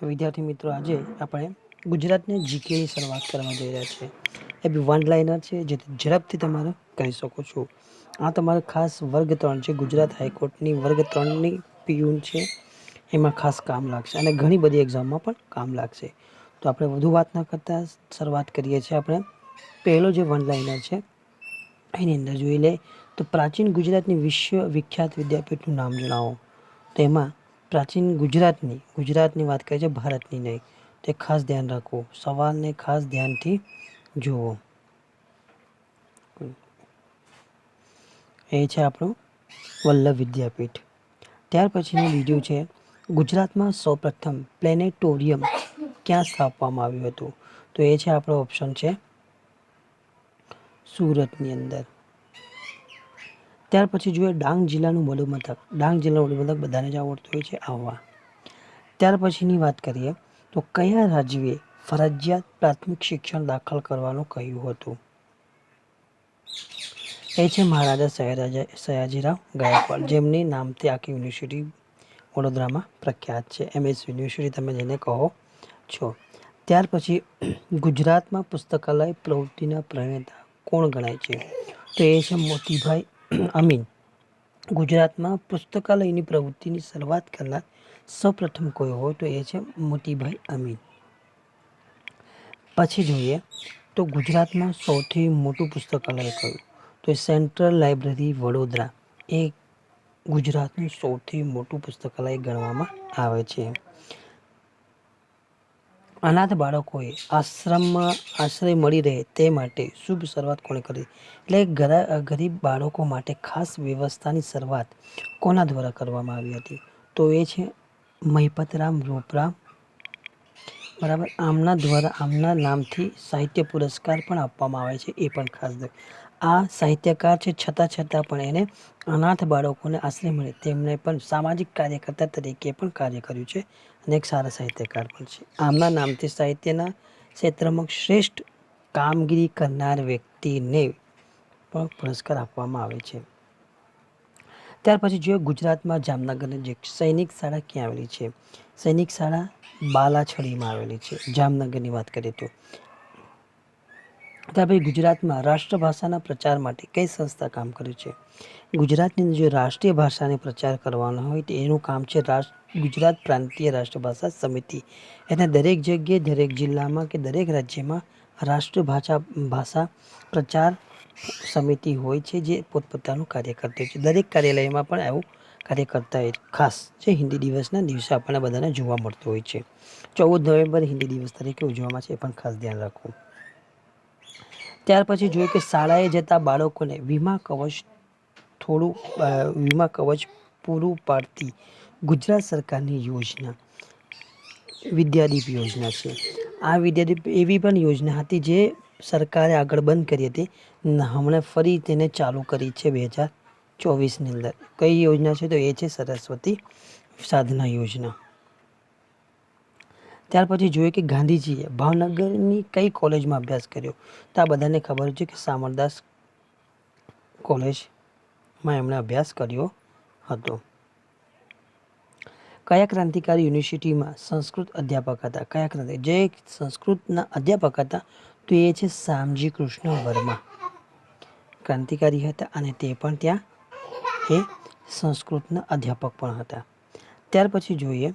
તો વિદ્યાર્થી મિત્રો, આજે આપણે ગુજરાતની જીકેની શરૂઆત કરવા જઈ રહ્યા છીએ. એ બી વન લાઇનર છે જે ઝડપથી તમારે કહી શકો છો. આ તમારે ખાસ વર્ગ ત્રણ છે. ગુજરાત હાઈકોર્ટની વર્ગ ત્રણની પીયુન છે. એમાં ખાસ કામ લાગશે અને ઘણી બધી એક્ઝામમાં પણ કામ લાગશે. તો આપણે વધુ વાત ન કરતાં શરૂઆત કરીએ છીએ આપણે. પહેલો જે વન લાઇનર છે, એની અંદર જોઈ લે. તો પ્રાચીન ગુજરાતની વિશ્વ વિખ્યાત વિદ્યાપીઠનું નામ જણાવો. તેમાં પ્રાચીન ગુજરાતની ગુજરાતની વાત કરીએ છે ભારતની નહીં. તે ખાસ ધ્યાન રાખવું. સવાલને ખાસ ધ્યાનથી જુઓ. એ છે આપણું વલ્લભ વિદ્યાપીઠ. ત્યાર પછીનું બીજું છે, ગુજરાતમાં સૌપ્રથમ પ્લેનેટોરિયમ ક્યાં સ્થાપવામાં આવ્યું હતું? તો એ છે આપણો ઓપ્શન છે, સુરતની અંદર. ત્યાર પછી જોઈએ ડાંગ જિલ્લાનું વડુ મથક ડાંગ જિલ્લાનું વડુ મથક બધાને જ આવડતું હોય છે, આવવા. ત્યાર પછીની વાત કરીએ તો કયા રાજ્યે ફરજિયાત પ્રાથમિક શિક્ષણ દાખલ કરવાનું કહ્યું હતું? એ છે મહારાજા સયારાજા સયાજીરાવ ગાયકવાડ, જેમની નામથી આખી યુનિવર્સિટી વડોદરામાં પ્રખ્યાત છે. એમએસ યુનિવર્સિટી તમે જેને કહો છો. ત્યાર પછી ગુજરાતમાં પુસ્તકાલય પ્રવૃત્તિના પ્રણેતા કોણ ગણાય છે? તો એ છે મોતીભાઈ અમીન, ગુજરાતમાં પુસ્તકાલયની પ્રવૃત્તિની શરૂઆત કરનાર સૌપ્રથમ કોઈ હોય તો એ છે મોતીભાઈ અમીન. પછી જોઈએ તો ગુજરાતમાં સૌથી મોટું પુસ્તકાલય કયું? તો સેન્ટ્રલ લાઇબ્રેરી વડોદરા. એ ગુજરાતનું સૌથી મોટું પુસ્તકાલય ગણવામાં આવે છે. અનાથ બાળકોએ આશ્રમમાં આશ્રય મળી રહે તે માટે શુભ શરૂઆત કોણે કરી? એટલે ગરીબ બાળકો માટે ખાસ વ્યવસ્થાની શરૂઆત કોના દ્વારા કરવામાં આવી હતી? તો એ છે મહિપતરામ રોપરામ બરાબર? આમના દ્વારા, આમના નામથી સાહિત્ય પુરસ્કાર પણ આપવામાં આવે છે, એ પણ ખાસ આ સાહિત્યકાર છે, છતાં છતાં પણ એને અનાથ બાળકોને આશ્રય મળે. તેમને પણ સામાજિક કાર્યકર્તા તરીકે પણ કાર્ય કર્યું છે. અને એક સારા સાહિત્યકાર પણ છે. આમના નામથી સાહિત્યના ક્ષેત્રમાં શ્રેષ્ઠ કામગીરી કરનાર વ્યક્તિને પણ પુરસ્કાર આપવામાં આવે છે. ત્યાર પછી જોઈએ ગુજરાતમાં જામનગરની જે સૈનિક શાળા ક્યાં આવેલી છે? સૈનિક શાળા બાલાછડીમાં આવેલી છે. જામનગરની વાત કરીએ તો. ત્યાર પછી ગુજરાતમાં રાષ્ટ્રભાષાના પ્રચાર માટે કઈ સંસ્થા કામ કરે છે? ગુજરાતની અંદર જે રાષ્ટ્રીય ભાષાને પ્રચાર કરવાનો હોય તો એનું કામ છે રાષ્ટ્ર, ગુજરાત પ્રાંતીય રાષ્ટ્રભાષા સમિતિ. એને દરેક જગ્યાએ, દરેક જિલ્લામાં કે દરેક રાજ્યમાં રાષ્ટ્રભાષા ભાષા પ્રચાર સમિતિ હોય છે જે પોતપોતાનું કાર્ય કરતી હોય છે. દરેક કાર્યાલયમાં પણ આવું કાર્ય કરતા હોય ખાસ જે હિન્દી દિવસના દિવસે આપણને બધાને જોવા મળતું હોય છે. ચૌદ નવેમ્બર હિન્દી દિવસ તરીકે ઉજવવામાં છે એ પણ ખાસ ધ્યાન રાખવું. ત્યાર પછી જોઈએ કે શાળાએ જતા બાળકોને વીમા કવચ થોડું વીમા કવચ પૂરું પાડતી ગુજરાત સરકારની યોજના, વિદ્યાદીપ યોજના છે. આ વિદ્યાદીપ એવી પણ યોજના હતી જે સરકારે આગળ બંધ કરી હતી હમણાં ફરી તેને ચાલુ કરી છે બે હજાર ચોવીસની અંદર. કઈ યોજના છે તો એ છે સરસ્વતી સાધના યોજના. ત્યાર પછી જોઈએ કે ગાંધીજીએ ભાવનગરની કઈ કોલેજમાં અભ્યાસ કર્યો? તો આ બધાને ખબર છે કે સામરદાસ કોલેજમાં એમણે અભ્યાસ કર્યો હતો. કયા ક્રાંતિકારી યુનિવર્સિટીમાં સંસ્કૃત અધ્યાપક હતા? કયા ક્રાંતિ? જે સંસ્કૃતના અધ્યાપક હતા, તો એ છે શામજી કૃષ્ણ વર્મા. ક્રાંતિકારી હતા અને તે પણ ત્યાં એ સંસ્કૃતના અધ્યાપક પણ હતા. ત્યાર પછી જોઈએ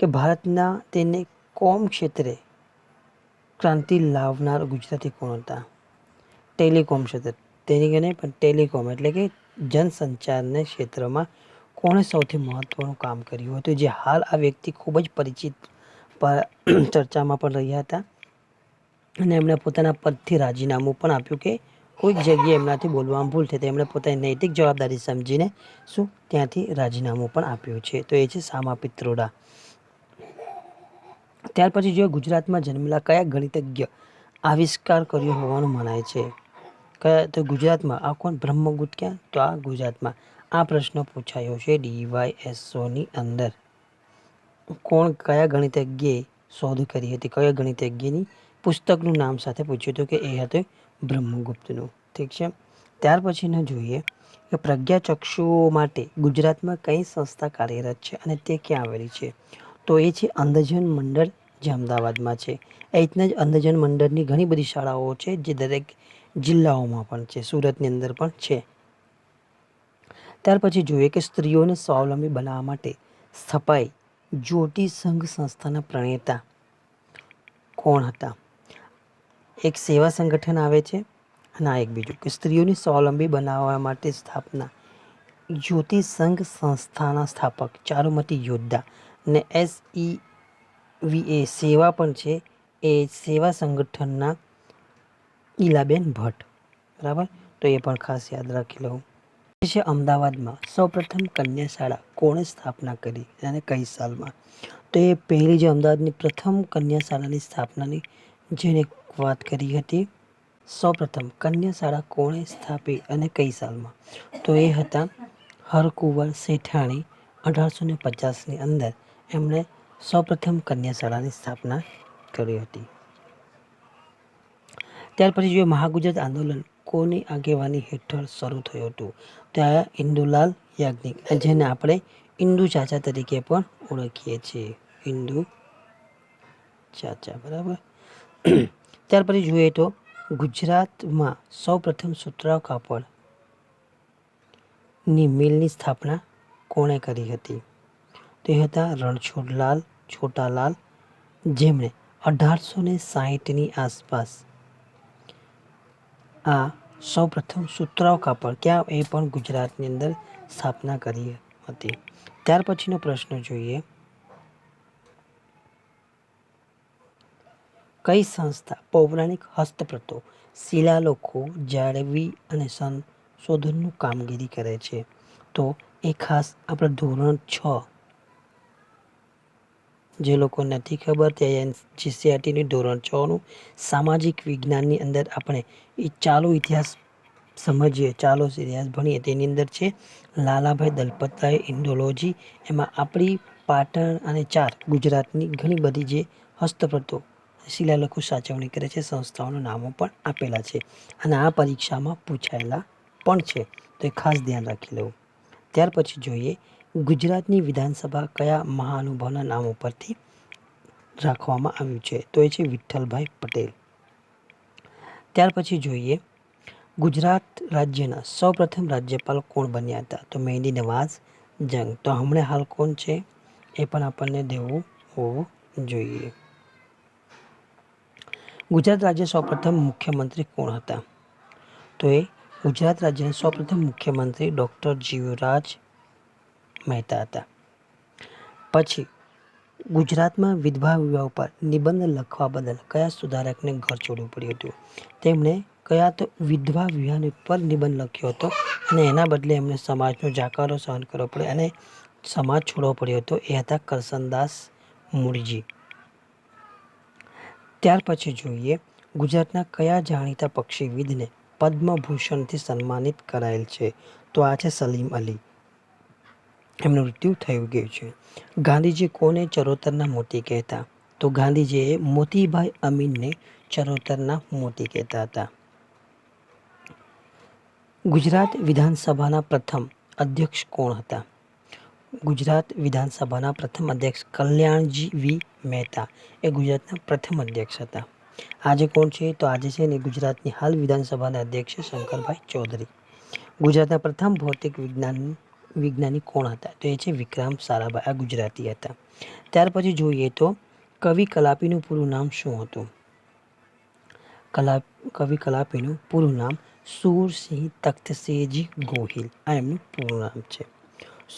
કે ભારતના તેને કોમ ક્ષેત્રે ક્રાંતિ લાવનાર ગુજરાતી કોણ હતા? ટેલિકોમ ક્ષેત્ર. તેની નહીં, પણ ટેલિકોમ એટલે કે જનસંચારને ક્ષેત્રમાં કોણે સૌથી મહત્ત્વનું કામ કર્યું હતું? જે હાલ આ વ્યક્તિ ખૂબ જ પરિચિત ચર્ચામાં પણ રહ્યા હતા અને એમણે પોતાના પદથી રાજીનામું પણ આપ્યું કે કોઈક જગ્યાએ એમનાથી બોલવામાં ભૂલ થઈ તો એમણે પોતાની નૈતિક જવાબદારી સમજીને શું ત્યાંથી રાજીનામું પણ આપ્યું છે? તો એ છે સામા પિત્રોડા. ત્યાર પછી જો ગુજરાતમાં જન્મેલા કયા ગણિતજ્ઞ આવિષ્કાર કર્યો હોવાનું મનાય છે? કયા તો ગુજરાતમાં આ કોણ? બ્રહ્મગુપ્ત ક્યાં? તો આ ગુજરાતમાં. આ પ્રશ્ન પૂછાયો છે ડીવાયએસઓની અંદર. કોણ કયા ગણિતજ્ઞે શોધ કરી હતી? કયા ગણિતજ્ઞની પુસ્તકનું નામ સાથે પૂછ્યું હતું કે એ હતું બ્રહ્મગુપ્તનું? ઠીક છે? ત્યાર પછીને જોઈએ કે પ્રજ્ઞાચક્ષુઓ માટે ગુજરાતમાં કઈ સંસ્થા કાર્યરત છે અને તે ક્યાં આવેલી છે? તો એ છે અંધજન મંડળ જે અમદાવાદમાં છે. એ રીતના જ અંધજન મંડળની ઘણી બધી શાળાઓ છે જે દરેક જિલ્લાઓમાં પણ છે, સુરતની અંદર પણ છે. ત્યાર પછી જોઈએ કે સ્ત્રીઓને સ્વાવલંબી બનાવવા માટે સ્થપાઈ જ્યોતિ સંઘ સંસ્થાના પ્રણેતા કોણ હતા? એક સેવા સંગઠન આવે છે અને આ એક બીજું કે સ્ત્રીઓની સ્વાવલંબી બનાવવા માટે સ્થાપના જ્યોતિ સંઘ સંસ્થાના સ્થાપક ચારુમતી યોદ્ધા ને એસ ઈ વી એ સેવા પણ છે. એ સેવા સંગઠનના ઈલાબેન ભટ્ટ. બરાબર? તો એ પણ ખાસ યાદ રાખી લઉં. છે અમદાવાદમાં સૌપ્રથમ કન્યા શાળા કોણે સ્થાપના કરી અને કઈ સાલમાં? તો એ પહેલી જે અમદાવાદની પ્રથમ કન્યા શાળાની સ્થાપનાની જેને વાત કરી હતી, સૌપ્રથમ કન્યા શાળા કોણે સ્થાપી અને કઈ સાલમાં? તો એ હતા હરકુંવર શેઠાણી અઢારસો ને પચાસની અંદર એમણે સૌપ્રથમ કન્યા શાળાની સ્થાપના કરી હતી. ત્યાર પછી જોઈએ મહાગુજરાત આંદોલન કોની આગેવાની હેઠળ શરૂ થયું હતું? ત્યાં ઇન્દુલાલ યાજ્ઞિક જેને આપણે ઇન્દુ ચાચા તરીકે પણ ઓળખીએ છીએ. ઇન્દુ ચાચા, બરાબર? ત્યાર પછી જોઈએ તો ગુજરાતમાં સૌપ્રથમ સુતરાવ કાપડની મિલની સ્થાપના કોણે કરી હતી? તે હતા રણછોડલાલ, છોટાલાલ, જેમણે અઢારસો ને સાહીઠની આસપાસ આ સૌપ્રથમ સુતરાઉ કાપડ ક્યાં એ પણ ગુજરાતની અંદર સ્થાપના કરી હતી. ત્યાર પછીનો પ્રશ્ન જોઈએ. કઈ સંસ્થા પૌરાણિક હસ્તપ્રતો શિલાલેખો, જાળવી અને સંશોધનનું કામગીરી કરે છે? તો એ ખાસ આપણે ધોરણ છ જે લોકો નથી ખબર તે જીસીઆરટીની ધોરણ છનું સામાજિક વિજ્ઞાનની અંદર આપણે એ ચાલુ ઇતિહાસ સમજીએ, ચાલો ઇતિહાસ ભણીએ તેની અંદર છે લાલાભાઈ દલપતરાય ઇન્ડોલોજી. એમાં આપણી પાટણ અને ચાર ગુજરાતની ઘણી બધી જે હસ્તપ્રતો શિલાલેખો સાચવણી કરે છે, સંસ્થાઓના નામો પણ આપેલા છે અને આ પરીક્ષામાં પૂછાયેલા પણ છે. તો એ ખાસ ધ્યાન રાખી લેવું. ત્યાર પછી જોઈએ ગુજરાતની વિધાનસભા કયા મહાનુભાવના નામ ઉપરથી રાખવામાં આવ્યું છે? તો એ છે વિઠ્ઠલભાઈ પટેલ. ત્યાર પછી જોઈએ, ગુજરાત રાજ્યના સૌપ્રથમ રાજ્યપાલ કોણ બન્યા હતા? તો મહેંદી નવાઝ જંગ. તો હમણાં હાલ કોણ છે? એ પણ આપણને દેવું હોવું જોઈએ. ગુજરાત રાજ્ય સૌપ્રથમ મુખ્યમંત્રી કોણ હતા? તો એ ગુજરાત રાજ્યના સૌપ્રથમ મુખ્યમંત્રી ડૉક્ટર જીવરાજ મહેતા હતા. પછી ગુજરાતમાં વિધવા વિવાહ ઉપર નિબંધ લખવા બદલ કયા સુધારકને ઘર છોડવું પડ્યું હતું? તેમણે કયા તો વિધવા વિવાહ પર નિબંધ લખ્યો હતો અને એના બદલે એમને સમાજનો જાકારો સહન કરવો પડ્યો અને સમાજ છોડવો પડ્યો હતો એ હતા કરસનદાસ મૂળજી ત્યાર પછી જોઈએ ગુજરાતના કયા જાણીતા પક્ષીવિદને પદ્મભૂષણથી સન્માનિત કરાયેલ છે? તો આ છે સલીમ અલી. એમનું મૃત્યુ થયું ગયું છે. ગાંધીજી કોને ચરોતરના મોતી કહેતા? તો ગાંધીજીએ મોતીભાઈ અમીનને ચરોતરના મોતી કહેતા હતા. ગુજરાત વિધાનસભાના પ્રથમ અધ્યક્ષ કોણ હતા? ગુજરાત વિધાનસભાના પ્રથમ અધ્યક્ષ કલ્યાણજી વી. મહેતા. એ ગુજરાતના પ્રથમ અધ્યક્ષ હતા. આજે કોણ છે? તો આજે છે ને ગુજરાતની હાલ વિધાનસભાના અધ્યક્ષ શંકરભાઈ ચૌધરી. ગુજરાતના પ્રથમ ભૌતિક વિજ્ઞાન વિજ્ઞાની કોણ હતા? તો એ છે વિક્રમ સારાભાઈ. આ ગુજરાતી હતા. ત્યાર પછી જોઈએ તો કવિ કલાપીનું પૂરું નામ શું હતું? કલા, કવિ કલાપીનું પૂરું નામ સુરસિંહ તખ્તસિંહજી ગોહિલ. આ એમનું પૂરું નામ છે.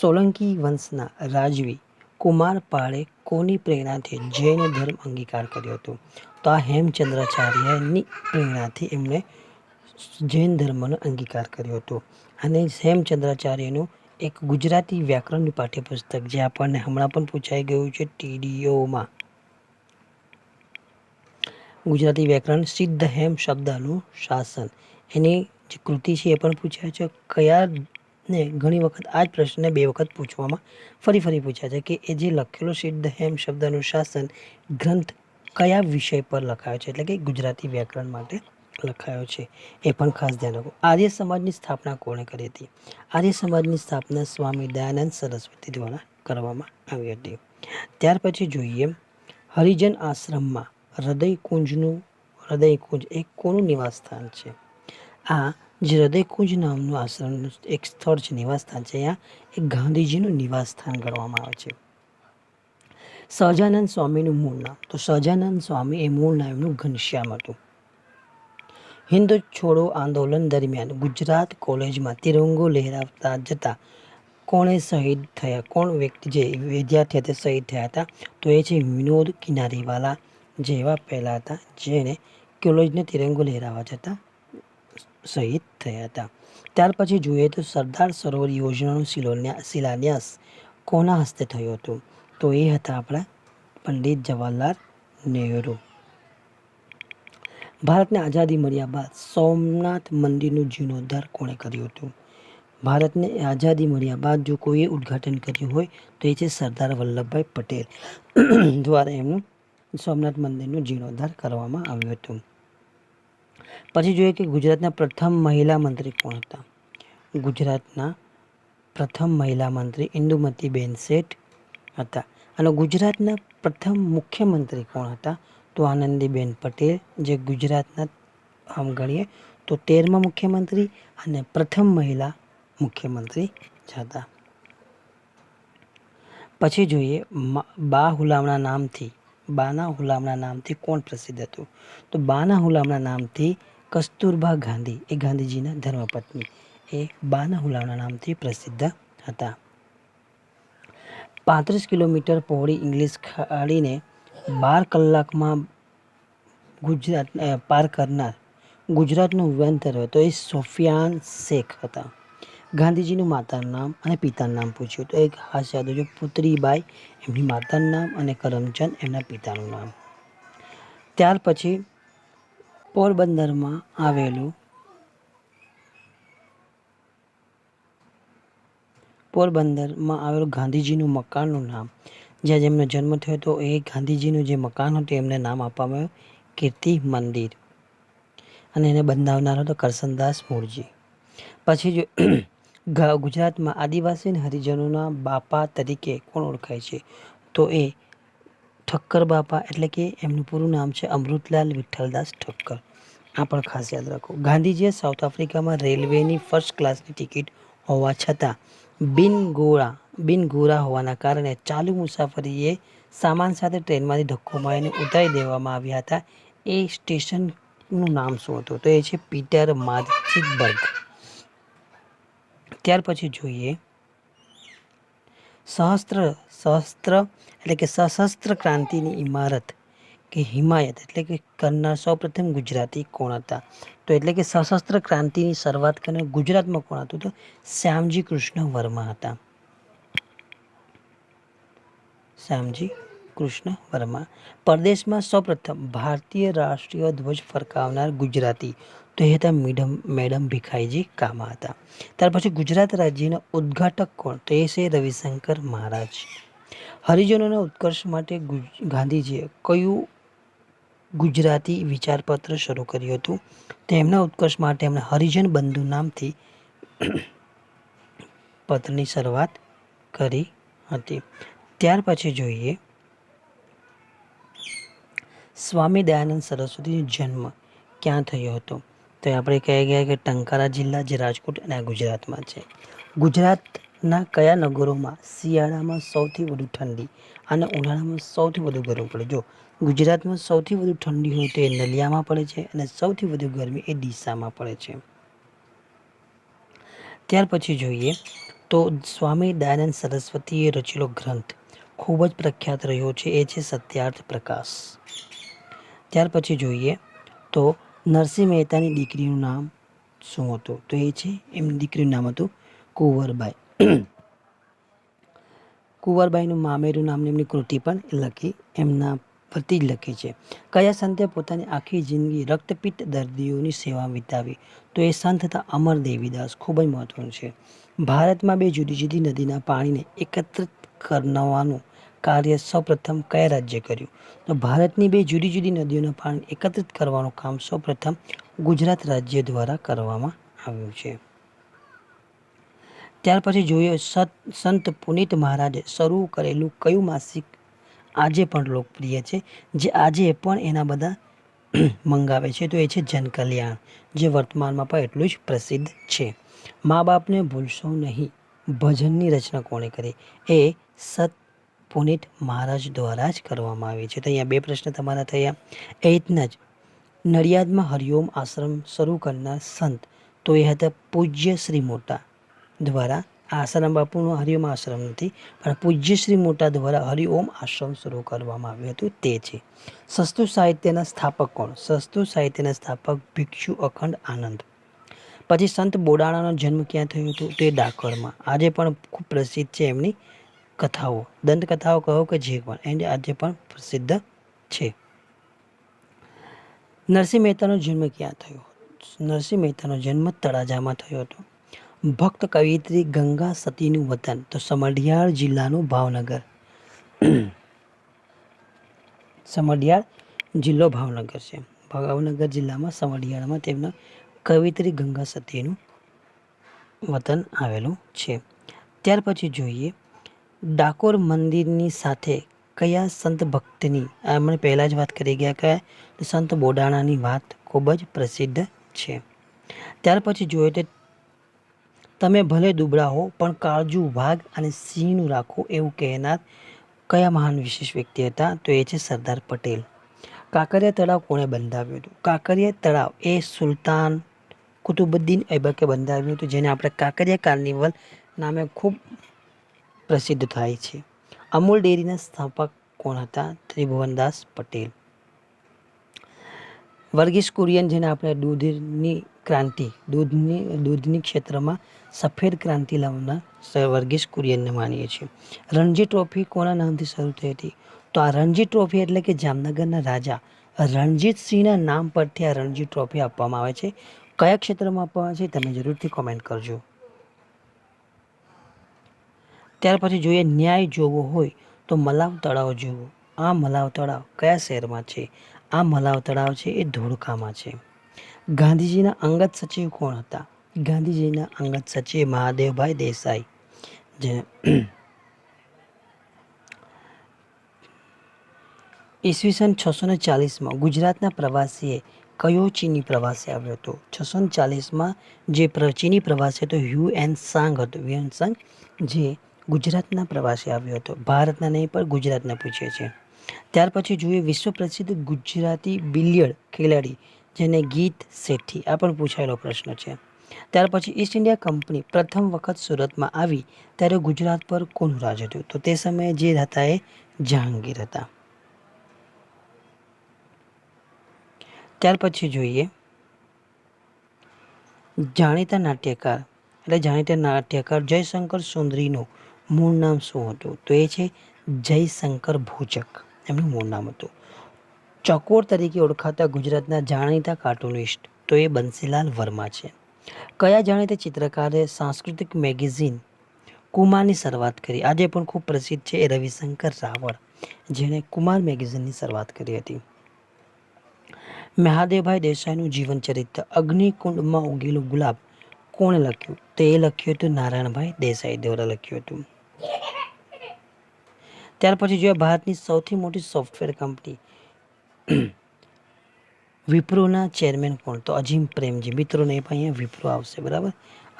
સોલંકી વંશના રાજવી કુમાર પાળે કોની પ્રેરણાથી જૈન ધર્મ અંગીકાર કર્યો હતો? તો આ હેમચંદ્રાચાર્યની પ્રેરણાથી એમણે જૈન ધર્મનો અંગીકાર કર્યો હતો. અને હેમચંદ્રાચાર્યનું એક ગુજરાતી વ્યાકરણનું પાઠ્યપુસ્તક જે આપણને હમણાં પણ પૂછાઈ ગયું છે ટીડીઓમાં. ગુજરાતી વ્યાકરણ સિદ્ધ હેમ શબ્દનું શાસન. એની જે કૃતિ છે એ પણ પૂછાય છે. કયા ને ઘણી વખત આ જ પ્રશ્નને બે વખત પૂછવામાં ફરી ફરી પૂછ્યા છે કે એ જે લખેલો સિદ્ધ હેમ શબ્દનું શાસન ગ્રંથ કયા વિષય પર લખાયો છે? એટલે કે ગુજરાતી વ્યાકરણ માટે. લખાયો છે. એ પણ ખાસ ધ્યાન રાખો. આર્ય સમાજની સ્થાપના કોણે કરી હતી? આર્ય સમાજની સ્થાપના સ્વામી દયાનંદ સરસ્વતી દ્વારા કરવામાં આવી હતી. ત્યાર પછી જોઈએ, હરિજન આશ્રમમાં હૃદયકુંજનું, હૃદયકુંજ એક કોનું નિવાસસ્થાન છે? આ જે હૃદયકુંજ નામનું આશ્રમનું એક સ્થળ છે નિવાસસ્થાન છે. અહીંયા એ ગાંધીજીનું નિવાસસ્થાન ગણવામાં આવે છે. સહજાનંદ સ્વામીનું મૂળ નામ. તો સહજાનંદ સ્વામી એ મૂળ નામ એમનું ઘનશ્યામ હતું. હિન્દ છોડો આંદોલન દરમિયાન ગુજરાત કોલેજમાં તિરંગો લહેરાવતા જતા કોણે શહીદ થયા? કોણ વ્યક્તિ જે વિદ્યાર્થી હતા શહીદ થયા હતા? તો એ છે વિનોદ કિનારીવાલા જેવા પહેલાં હતા, જેણે કોલેજને તિરંગો લહેરાવવા જતા શહીદ થયા હતા. ત્યાર પછી જોઈએ તો સરદાર સરોવર યોજનાનો શિલોન્યા, શિલાન્યાસ કોના હસ્તે થયો હતો? તો એ હતા આપણા પંડિત જવાહરલાલ નહેરુ. ભારતને આઝાદી મળ્યા બાદ સોમનાથ મંદિરનું જીર્ણોદ્ધાર કોણે કર્યું હતું? ભારતને આઝાદી મળ્યા બાદ જો કોઈએ ઉદ્ઘાટન કર્યું હોય, તો એ છે સરદાર વલ્લભભાઈ પટેલ દ્વારા એમનું સોમનાથ મંદિરનું જીર્ણોદ્ધાર કરવામાં આવ્યું હતું. પછી જોઈએ કે ગુજરાતના પ્રથમ મહિલા મંત્રી કોણ હતા? ગુજરાતના પ્રથમ મહિલા મંત્રી ઇન્દુમતીબેન શેઠ હતા. અને ગુજરાતના પ્રથમ મુખ્યમંત્રી કોણ હતા? તો આનંદીબેન પટેલ, જે ગુજરાતના આમ ગણીએ તો તેરમા મુખ્યમંત્રી અને પ્રથમ મહિલા મુખ્યમંત્રી હતા પછી જોઈએ બા હુલામણા નામથી, બાના હુલામણા નામથી કોણ પ્રસિદ્ધ હતું? તો બાના હુલામણા નામથી કસ્તુરબા ગાંધી, એ ગાંધીજીના ધર્મપત્ની, એ બાના હુલામણા નામથી પ્રસિદ્ધ હતા. પાંત્રીસ કિલોમીટર પહોળી ઇંગ્લિશ ખાડીને બાર કલાકમાં ગુજરાત પાર કરનાર ગુજરાતનું વિવાંતર હોય તો એ સોફિયાન શેખ હતા. ગાંધીજીનું માતાનું નામ અને પિતાનું નામ પૂછ્યું. તો એક ખાસ યાદ જો પુત્રીબાઈ, એમની માતાનું નામ અને કરમચંદ, એમના પિતાનું નામ. ત્યાર પછી પોરબંદરમાં આવેલું પોરબંદરમાં આવેલું ગાંધીજીનું મકાનનું નામ જ્યાં જેમનો જન્મ થયો હતો, એ ગાંધીજીનું જે મકાન હતું, એમને નામ આપવામાં આવ્યું, કીર્તિ મંદિર. અને એને બંધાવનાર હતો કરસનદાસ મૂળજી. પછી જો ગુજરાતમાં આદિવાસી અને હરિજનોના બાપા તરીકે કોણ ઓળખાય છે, તો એ ઠક્કર બાપા, એટલે કે એમનું પૂરું નામ છે અમૃતલાલ વિઠ્ઠલદાસ ઠક્કર. આ પણ ખાસ યાદ રાખો. ગાંધીજીએ સાઉથ આફ્રિકામાં રેલવેની ફર્સ્ટ ક્લાસની ટિકિટ હોવા છતાં બિન ગોળા બિન ગોરા હોવાના કારણે ચાલુ મુસાફરીએ સામાન સાથે ટ્રેનમાંથી ધક્કો મારીને ઉતારી દેવામાં આવ્યા હતા. એ સ્ટેશનનું નામ શું હતું? તો એ છે પીટર માર્ચિકબર્ગ ત્યાર પછી જોઈએ. સહસ્ત્ર સહસ્ત્ર એટલે કે સશસ્ત્ર ક્રાંતિની ઇમારત કે હિમાયત એટલે કે કરનાર સૌપ્રથમ ગુજરાતી કોણ હતા? તો એટલે કે સશસ્ત્ર ક્રાંતિની શરૂઆત કરીને ગુજરાતમાં કોણ હતું? તો શ્યામજી કૃષ્ણ વર્મા હતા. શ્યામજી કૃષ્ણ વર્મા. પરદેશમાં સૌપ્રથમ ભારતીય રાષ્ટ્રીય ધ્વજ ફરકાવનાર ગુજરાતી તો એ હતા મેડમ મેડમ ભીખાઈજી કામા હતા. ત્યાર પછી ગુજરાત રાજ્યના ઉદ્ઘાટક કોણ? તો એ છે રવિશંકર મહારાજ. હરિજનોના ઉત્કર્ષ માટે ગાંધીજીએ કયું ગુજરાતી વિચારપત્ર શરૂ કર્યું હતું? તેમના ઉત્કર્ષ માટે એમણે હરિજન બંધુ નામથી પત્રની શરૂઆત કરી હતી. ત્યાર પછી જોઈએ સ્વામી દયાનંદ સરસ્વતીનો જન્મ ક્યાં થયો હતો? તો આપણે કહી ગયા કે ટંકારા જિલ્લા જે રાજકોટ અને ગુજરાતમાં છે. ગુજરાતના કયા નગરોમાં શિયાળામાં સૌથી વધુ ઠંડી અને ઉનાળામાં સૌથી વધુ ગરમ પડે? જો ગુજરાતમાં સૌથી વધુ ઠંડી હોય તો એ નલિયામાં પડે છે અને સૌથી વધુ ગરમી એ ડીસામાં પડે છે. ત્યાર પછી જોઈએ તો સ્વામી દયાનંદ સરસ્વતીએ રચેલો ગ્રંથ ખૂબ જ પ્રખ્યાત રહ્યો છે, એ છે સત્યાર્થ પ્રકાશ. ત્યાર પછી જોઈએ તો નરસિંહ મહેતાની દીકરીનું નામ શું હતું? તો એ છે એમની દીકરીનું નામ હતું કુંવરબાઈ. કુંવરબાઈનું મામેરું નામની એમની કૃતિ પણ લખી, એમના પરથી જ લખી છે. કયા સંતે પોતાની આખી જિંદગી રક્તપિત્ત દર્દીઓની સેવા વિતાવી? તો એ સંત હતા અમર દેવીદાસ ખૂબ જ મહત્વનું છે. ભારતમાં બે જુદી જુદી નદીના પાણીને એકત્રિત કરવાનું કાર્ય સૌપ્રથમ કયા રાજ્ય કર્યું? તો ભારતની બે જુદી જુદી નદીઓના પાણી એકત્રિત કરવાનું કામ સૌપ્રથમ ગુજરાત રાજ્ય દ્વારા કરવામાં આવ્યું છે. ત્યાર પછી જોઈએ સત, સંત પુનિત મહારાજે શરૂ કરેલું કયું માસિક આજે પણ લોકપ્રિય છે? જે આજે પણ એના બધા મંગાવે છે. તો એ છે જનકલ્યાણ, જે વર્તમાનમાં પણ એટલું જ પ્રસિદ્ધ છે. મા બાપને ભૂલશો નહીં. ભજનની રચના કોણે કરી? એ સત પુનિત મહારાજ દ્વારા જ કરવામાં આવી છે. તો અહીંયા બે પ્રશ્ન તમારા થયા. એ જ. નડિયાદમાં હરિઓમ આશ્રમ શરૂ કરનાર સંત તો એ હતા પૂજ્ય શ્રી મોટા દ્વારા. આસારામ બાપુનો હરિઓમ આશ્રમ નથી, પણ પૂજ્ય શ્રી મોટા દ્વારા હરિઓમ આશ્રમ શરૂ કરવામાં આવ્યું હતું તે છે. સસ્તું સાહિત્યના સ્થાપક કોણ? સસ્તું સાહિત્યના સ્થાપક ભિક્ષુ અખંડ આનંદ. પછી સંત બોડાણાનો જન્મ ક્યાં થયો હતો? તે ડાકોરમાં. આજે પણ ખૂબ પ્રસિદ્ધ છે એમની કથાઓ દંતકથાઓ કહો કે જે પણ. એને આજે પણ પ્રસિદ્ધ છે. નરસિંહ મહેતાનો જન્મ ક્યાં થયો? નરસિંહ મહેતાનો જન્મ તળાજામાં થયો હતો. ભક્ત કવિત્રી ગંગા સતીનું વતન તો સમઢિયાળ જિલ્લાનું ભાવનગર. સમઢિયાળ જિલ્લો ભાવનગર છે. ભાવનગર જિલ્લામાં સમઢિયાળમાં તેમના કવિત્રી ગંગા સતીનું વતન આવેલું છે. ત્યાર પછી જોઈએ ડાકોર મંદિરની સાથે કયા સંત ભક્તની? એમણે પહેલાં જ વાત કરી ગયા કે સંત બોડાણાની વાત ખૂબ જ પ્રસિદ્ધ છે. ત્યાર પછી જોઈએ તો તમે ભલે દુબળા હો, પણ કાળજુ વાઘ અને સિંહનું રાખો એવું કહેનાર કયા મહાન વિશેષ વ્યક્તિ હતા? તો એ છે સરદાર પટેલ. કાંકરિયા તળાવ કોણે બંધાવ્યું હતું? કાંકરિયા તળાવ એ સુલતાન કુતુબુદ્દીન ઐબકે બંધાવ્યું હતું, જેને આપણે કાંકરિયા કાર્નિવલ નામે ખૂબ પ્રસિદ્ધ થાય છે. અમૂલ ડેરીના સ્થાપક કોણ હતા? ત્રિભુવનદાસ પટેલ. વર્ગીસ કુરિયન, જેને આપણે દૂધની ક્રાંતિ, દૂધની દૂધની ક્ષેત્રમાં સફેદ ક્રાંતિ લાવનાર વર્ગીસ કુરિયનને માનીએ છીએ. રણજી ટ્રોફી કોના નામથી શરૂ થઈ હતી? તો આ રણજી ટ્રોફી એટલે કે જામનગરના રાજા રણજીતસિંહના નામ પરથી આ રણજી ટ્રોફી આપવામાં આવે છે. કયા ક્ષેત્રમાં આપવામાં આવે છે તમે જરૂરથી કોમેન્ટ કરજો. ત્યાર પછી જોઈએ ન્યાય જોવો હોય તો મલાવ તળાવ જોવો આ મલાવ તળાવ કયા શહેરમાં છે? આ મલાવ તળાવ છે એ ધોળકામાં છે. ગાંધીજીના અંગત સચિવ કોણ હતા? ગાંધીજીના અંગત સચિવ મહાદેવભાઈ દેસાઈ. જે ઈસવીસન છસો ને ચાલીસમાં ગુજરાતના પ્રવાસીએ કયો ચીની પ્રવાસી આવ્યો હતો? છસો ને ચાલીસમાં જે ચીની પ્રવાસી હતો હ્યુ એન સાંગ હતો. હ્યુ એન સાંગ જે ગુજરાતના પ્રવાસે આવ્યો હતો. ભારતના નહીં, પણ ગુજરાતના પૂછે છે. ત્યાર પછી જોઈએ વિશ્વ પ્રસિદ્ધ ગુજરાતી બિલિયર્ડ ખેલાડી જેને ગીત શેઠી, આ પણ પૂછાયેલો પ્રશ્ન છે. ત્યાર પછી ઈસ્ટ ઇન્ડિયા કંપની પ્રથમ વખત સુરતમાં આવી, ત્યારે ગુજરાત પર કોનું રાજ હતું? તો તે સમયે જે હતા એ જહાંગીર હતા. ત્યાર પછી જોઈએ જાણીતા નાટ્યકાર, એટલે જાણીતા નાટ્યકાર જયશંકર સુંદરીનું મૂળ નામ શું હતું? તો એ છે જયશંકર ભૂચક એમનું મૂળ નામ હતું. ચકોર તરીકે ઓળખાતા ગુજરાતના જાણીતા કાર્ટુનિસ્ટ તો એ બંસીલાલ વર્મા છે. કયા જાણીતા ચિત્રકારે સાંસ્કૃતિક મેગેઝિન કુમારની શરૂઆત કરી? આજે પણ ખૂબ પ્રસિદ્ધ છે એ રવિશંકર રાવળ, જેણે કુમાર મેગેઝિનની શરૂઆત કરી હતી. મહાદેવભાઈ દેસાઈનું જીવનચરિત્ર અગ્નિકુંડમાં ઉગેલું ગુલાબ કોણે લખ્યું? તો એ લખ્યું હતું નારાયણભાઈ દેસાઈ દ્વારા લખ્યું હતું. ત્યાર પછી જોઈએ ભારતની સૌથી મોટી સોફ્ટવેર કંપની વિપ્રોના ચેરમેન કોણ? તો અજીમ પ્રેમજી. મિત્રો નહીં પણ અહીંયા વિપ્રો આવશે, બરાબર?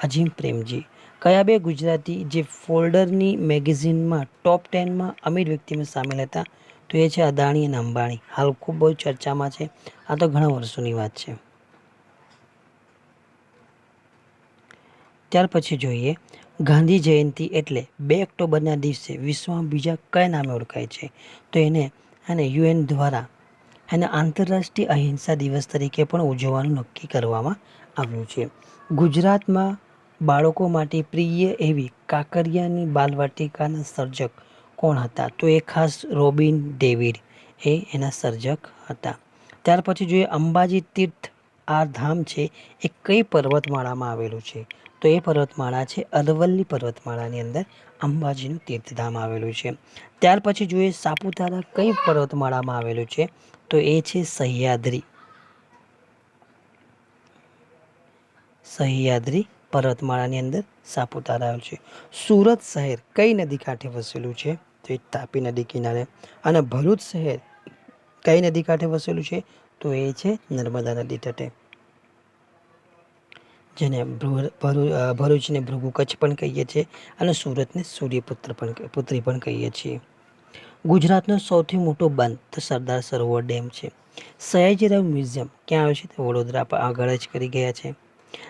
અજીમ પ્રેમજી. કયા બે ગુજરાતી જે ફોલ્ડરની મેગેઝિનમાં ટોપ ટેનમાં અમીર વ્યક્તિમાં સામેલ હતા? તો એ છે અદાણી અને અંબાણી. હાલ ખૂબ બહુ ચર્ચામાં છે. આ તો ઘણા વર્ષોની વાત છે. ત્યાર પછી જોઈએ ગાંધી જયંતિ એટલે બે ઓક્ટોબરના દિવસે વિશ્વમાં બીજા કયા નામે ઓળખાય છે? તો એને અને યુએન દ્વારા એને આંતરરાષ્ટ્રીય અહિંસા દિવસ તરીકે પણ ઉજવવાનું નક્કી કરવામાં આવ્યું છે. ગુજરાતમાં બાળકો માટે પ્રિય એવી કાંકરિયાની બાલવાટિકાના સર્જક કોણ હતા? તો એ ખાસ રોબિન ડેવિડ એ એના સર્જક હતા. ત્યાર પછી જોઈએ અંબાજી તીર્થ આ ધામ છે એ કઈ પર્વતમાળામાં આવેલું છે? તો એ પર્વતમાળા છે અરવલ્લી પર્વતમાળાની અંદર અંબાજીનું તીર્થધામ આવેલું છે. ત્યાર પછી જોઈએ સાપુતારા કઈ પર્વતમાળામાં આવેલું છે, તો એ છે સહ્યાદ્રી. સહ્યાદ્રી પર્વતમાળાની અંદર સાપુતારા આવેલું છે. સુરત શહેર કઈ નદી કાંઠે વસેલું છે, તો એ તાપી નદી કિનારે. અને ભરૂચ શહેર કઈ નદી કાંઠે વસેલું છે, તો એ છે નર્મદા નદી તટે. જેને ભરૂ- ભરૂ- ભરૂચને ભૃગુ કચ્છ પણ કહીએ છીએ અને સુરતને સૂર્યપુત્ર પણ પુત્રી પણ કહીએ છીએ. ગુજરાતનો સૌથી મોટો બંધ સરદાર સરોવર ડેમ છે. સયાજીરાવ મ્યુઝિયમ ક્યાં આવે છે તો વડોદરા આગળ જ કરી ગયા છે.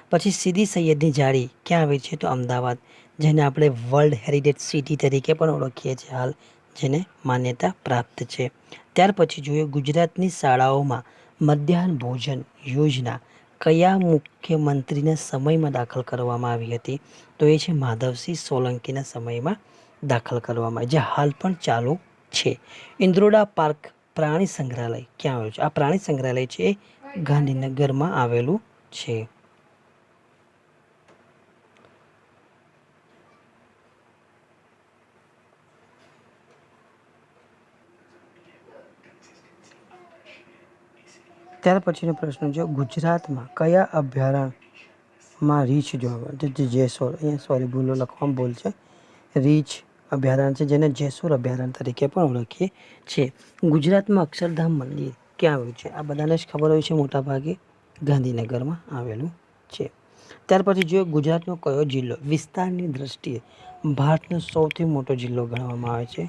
પછી સીધી સૈયદની જાળી ક્યાં આવે છે તો અમદાવાદ, જેને આપણે વર્લ્ડ હેરિટેજ સિટી તરીકે પણ ઓળખીએ છીએ હાલ, જેને માન્યતા પ્રાપ્ત છે. ત્યાર પછી જોઈએ ગુજરાતની શાળાઓમાં મધ્યાહન ભોજન યોજના કયા મુખ્યમંત્રીના સમયમાં દાખલ કરવામાં આવી હતી? તો એ છે માધવસિંહ સોલંકીના સમયમાં દાખલ કરવામાં આવી, જે હાલ પણ ચાલુ છે. ઇન્દ્રોડા પાર્ક પ્રાણી સંગ્રહાલય ક્યાં આવેલું છે? આ પ્રાણી સંગ્રહાલય છે ગાંધીનગરમાં આવેલું છે. ત્યાર પછીનો પ્રશ્ન છે ગુજરાતમાં કયા અભયારણ્યમાં રીછ જોવા મળે? છે જેસોર, અહીંયા સોરી ભૂલો લખવામાં ભૂલ છે. રીંછ અભયારણ્ય છે, જેને જેસોર અભયારણ્ય તરીકે પણ ઓળખીએ છીએ. ગુજરાતમાં અક્ષરધામ મંદિર ક્યાં આવ્યું છે? આ બધાને જ ખબર હોય છે, મોટાભાગે ગાંધીનગરમાં આવેલું છે. ત્યાર પછી જોઈએ ગુજરાતનો કયો જિલ્લો? વિસ્તારની દ્રષ્ટિએ ભારતનો સૌથી મોટો જિલ્લો ગણવામાં આવે છે,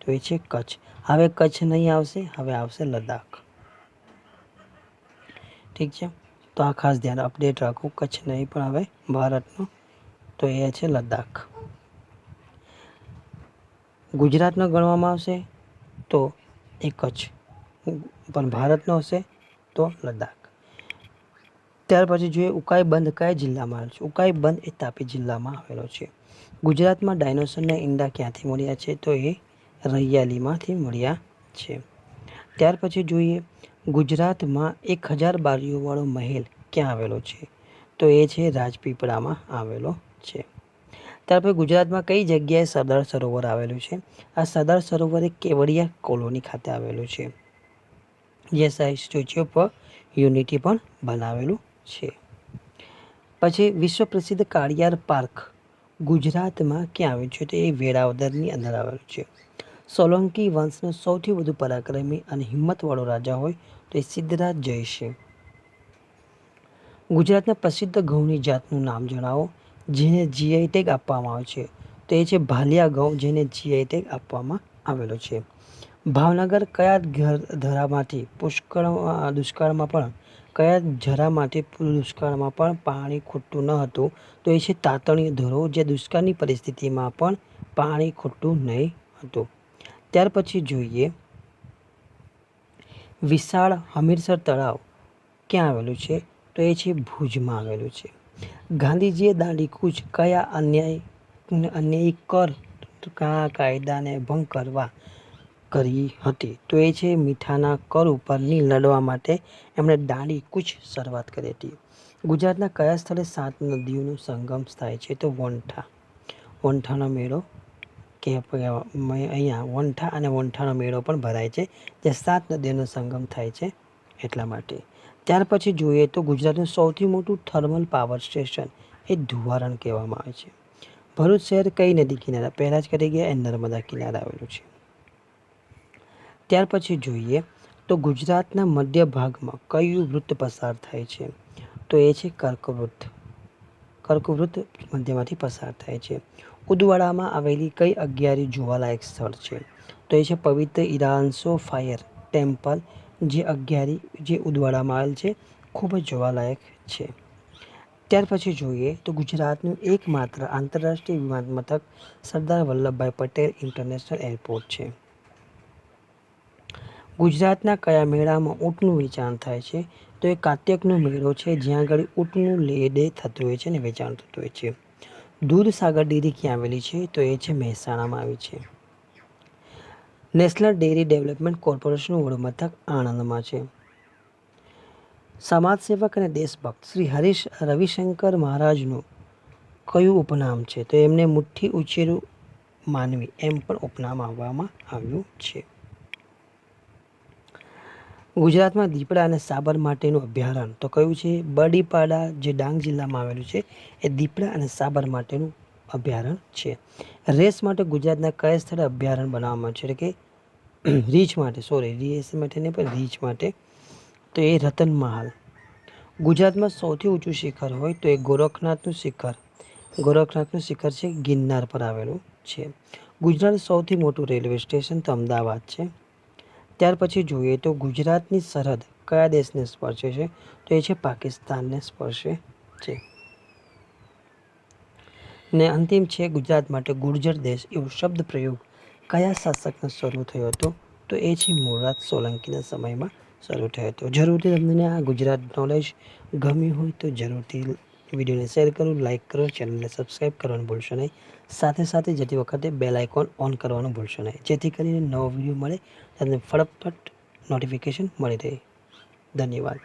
તો એ છે કચ્છ. હવે કચ્છ નહીં આવશે, હવે આવશે લદ્દાખ. ઠીક છે? તો આ ખાસ ધ્યાન અપડેટ રાખવું કચ્છ નહીં, પણ હવે ભારતનો. તો એ છે લદ્દાખ. ગુજરાતનો ગણવામાં આવશે તો એ કચ્છ. પણ ભારતનો હશે તો લદ્દાખ. ત્યાર પછી જોઈએ ઉકાઈ બંધ કયા જિલ્લામાં આવેલો છે. ઉકાઈ બંધ એ તાપી જિલ્લામાં આવેલો છે. ગુજરાતમાં ડાયનોસરના ઈંડા ક્યાંથી મળ્યા છે? તો એ રૈયાલીમાંથી મળ્યા છે. ત્યાર પછી જોઈએ ગુજરાતમાં એક હજાર બારીઓવાળો મહેલ ક્યાં આવેલો છે? તો એ છે રાજપીપળામાં આવેલો છે. ત્યાર પછી ગુજરાતમાં કઈ જગ્યાએ સરદાર સરોવર આવેલું છે? આ સરદાર સરોવર એ કેવડિયા કોલોની ખાતે આવેલું છે. જે સ્ટેચ્યુ ઓફ યુનિટી પણ બનાવેલું છે. પછી વિશ્વ પ્રસિદ્ધ કાળિયાર પાર્ક ગુજરાતમાં ક્યાં આવ્યું છે? તો એ વેળાવદરની અંદર આવેલું છે. સોલંકી વંશનો સૌથી વધુ પરાક્રમી અને હિંમતવાળો રાજા હોય તો એ સિદ્ધરાજ છે ગુજરાતના પ્રસિદ્ધ ઘઉંની જાતનું નામ જણાવો, જેને જીઆઈ ટેગ આપવામાં આવે છે. તો એ છે ભાલિયા ઘઉં, જેને જીઆઈ ટેગ આપવામાં આવેલો છે. ભાવનગર કયા ઘર ધરામાંથી પુષ્કળ દુષ્કાળમાં પણ, કયા જરામાંથી દુષ્કાળમાં પણ પાણી ખૂટતું ન હતું, તો એ છે તાતણી ધરો, જે દુષ્કાળની પરિસ્થિતિમાં પણ પાણી ખૂટતું નહીં હતું. ત્યાર પછી જોઈએ વિશાળ હમીરસર તળાવ ક્યાં આવેલું છે? તો એ છે ભુજમાં આવેલું છે. ગાંધીજીએ દાંડી કૂચ કયા અન્યાય અન્યાયી કર કયા કાયદાને ભંગ કરવા કરી હતી? તો એ છે મીઠાના કર ઉપરની લડવા માટે એમણે દાંડી કૂચ શરૂઆત કરી હતી. ગુજરાતના કયા સ્થળે સાત નદીઓનો સંગમ થાય છે? તો વોંઠા. વોંઠાનો મેળો કે અહીંયા વંઠા અને વંઠાનો મેળો પણ ભરાય છે, જે સાત નદીઓનો સંગમ થાય છે એટલા માટે. ત્યાર પછી જોઈએ તો ગુજરાતનું સૌથી મોટું થર્મલ પાવર સ્ટેશન એ ધુવારણ કહેવામાં આવે છે. ભરૂચ શહેર કઈ નદી કિનારા? પહેલાં જ કરી ગયા એ નર્મદા કિનારે આવેલું છે. ત્યાર પછી જોઈએ તો ગુજરાતના મધ્ય ભાગમાં કયું વૃત્ત પસાર થાય છે? તો એ છે કર્કવૃત્ત. કર્કવૃત્ત મધ્યમાંથી પસાર થાય છે. ઉદવાડામાં આવેલી કઈ અગિયારી જોવાલાયક સ્થળ છે? તો એ છે પવિત્ર ઈરાનસો ફાયર ટેમ્પલ, જે અગિયારી, જે ઉદવાડામાં આવેલ છે, ખૂબ જ જોવાલાયક છે. ત્યાર પછી જોઈએ તો ગુજરાતનું એકમાત્ર આંતરરાષ્ટ્રીય વિમાન મથક સરદાર વલ્લભભાઈ પટેલ ઇન્ટરનેશનલ એરપોર્ટ છે. ગુજરાતના કયા મેળામાં ઊંટનું વેચાણ થાય છે? તો એ કાત્યકનો મેળો છે, જ્યાં આગળ ઊંટનું લે થતું હોય છે અને વેચાણ થતું હોય છે. દૂધસાગર ડેરી ક્યાં આવેલી છે? તો એ છે મહેસાણામાં આવી છે. નેશનલ ડેરી ડેવલપમેન્ટ કોર્પોરેશનનું વડમથક આણંદમાં છે. સમાજસેવક અને દેશભક્ત શ્રી હરીશ રવિશંકર મહારાજનું કયું ઉપનામ છે? તો એમને મુઠ્ઠી ઉછેરું માનવી એમ પણ ઉપનામ આપવામાં આવ્યું છે. ગુજરાતમાં દીપડા અને સાબર માટેનું અભયારણ્ય. તો કયું છે? બડીપાડા જે ડાંગ જિલ્લામાં આવેલું છે, એ દીપડા અને સાબર માટેનું અભયારણ્ય છે. રેસ માટે ગુજરાતના કયા સ્થળે અભયારણ્ય બનાવવામાં છે? કે રીંછ માટે સોરી રીએસ માટે નહીં, પણ રીંછ માટે. તો એ રતન મહાલ. ગુજરાતમાં સૌથી ઊંચું શિખર હોય તો એ ગોરખનાથનું શિખર. ગોરખનાથનું શિખર છે ગિરનાર પર આવેલું છે. ગુજરાતનું સૌથી મોટું રેલવે સ્ટેશન તો અમદાવાદ છે. ત્યાર પછી જોઈએ તો ગુજરાતની સરહદ કયા દેશને સ્પર્શે છે? તો એ છે પાકિસ્તાનને સ્પર્શે છે. ને અંતિમ છે ગુજરાત માટે ગુર્જર દેશ એવો શબ્દ પ્રયોગ. કયા શાસકનો શરૂ થયો હતો? તો એ છે મૂળરાજ સોલંકીના સમયમાં શરૂ થયો હતો. જરૂરથી તમને આ ગુજરાત નોલેજ ગમ્યું હોય તો જરૂરથી વિડીયોને શેર કરો લાઇક કરો, ચેનલને સબસ્ક્રાઈબ કરવાનું ભૂલશો નહીં. સાથે સાથે જતી વખતે બેલ આઇકોન ઓન કરવાનું ભૂલશો નહીં. જેથી કરીને નવો વીડિયો મળે તમને ફટફટ નોટિફિકેશન મળી રહે. ધન્યવાદ.